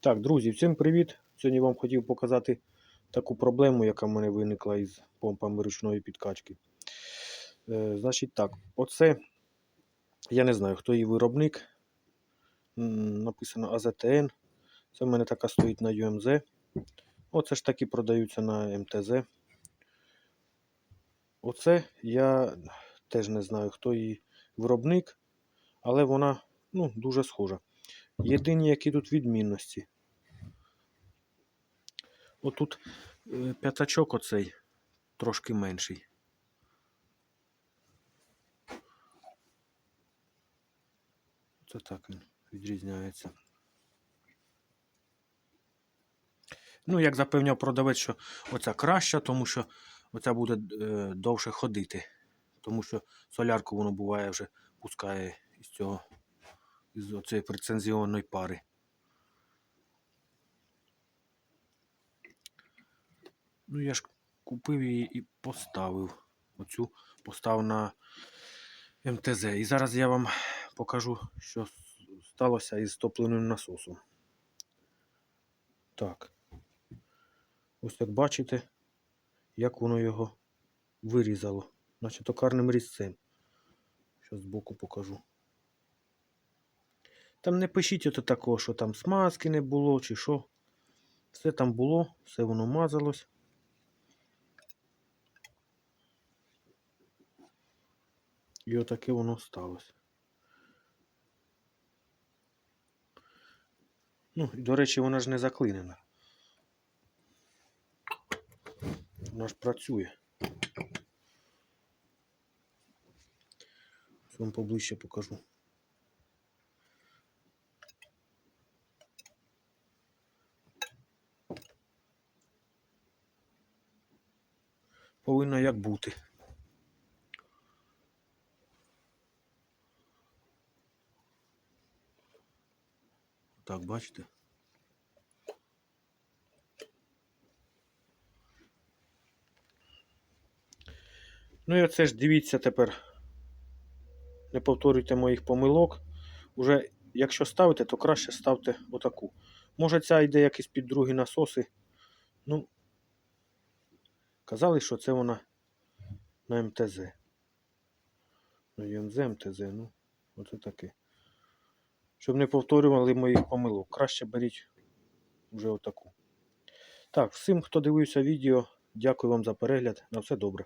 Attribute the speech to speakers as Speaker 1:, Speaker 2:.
Speaker 1: Так, друзі, всім привіт! Сьогодні вам хотів показати таку проблему, яка в мене виникла із помпами ручної підкачки. Е, значить так, оце, я не знаю, хто її виробник. Написано АЗТН. Це в мене така стоїть на UMZ. Оце ж такі продаються на МТЗ. Оце я теж не знаю, хто її виробник, але вона ну, дуже схожа. Єдині, які тут відмінності. Отут е, п'ятачок оцей трошки менший. Це так він відрізняється. Ну, як запевняв продавець, що оця краща, тому що оця буде е, довше ходити. Тому що солярку воно буває вже пускає із цього із оцієї прецензіонної пари. Ну, я ж купив її і поставив. Оцю поставив на МТЗ. І зараз я вам покажу, що сталося із топливним насосом. Так. Ось як бачите, як воно його вирізало. Значить, токарним різцем. Щас збоку покажу. Там не пишіть ото такого, що там смазки не було чи що. Все там було, все воно мазалось. І отаке воно сталося. Ну, і, до речі, вона ж не заклинена. Вона ж працює. Вам поближче покажу. Повинна як бути. Так, бачите? Ну і оце ж дивіться тепер. Не повторюйте моїх помилок. Уже якщо ставите, то краще ставте отаку. Може ця йде якісь під другі насоси. Ну, казали, що це вона на МТЗ. Ну, ЮМЗ, МТЗ, ну, оце таке. Щоб не повторювали моїх помилок. Краще беріть вже отаку. Так, всім, хто дивився відео, дякую вам за перегляд. На все добре.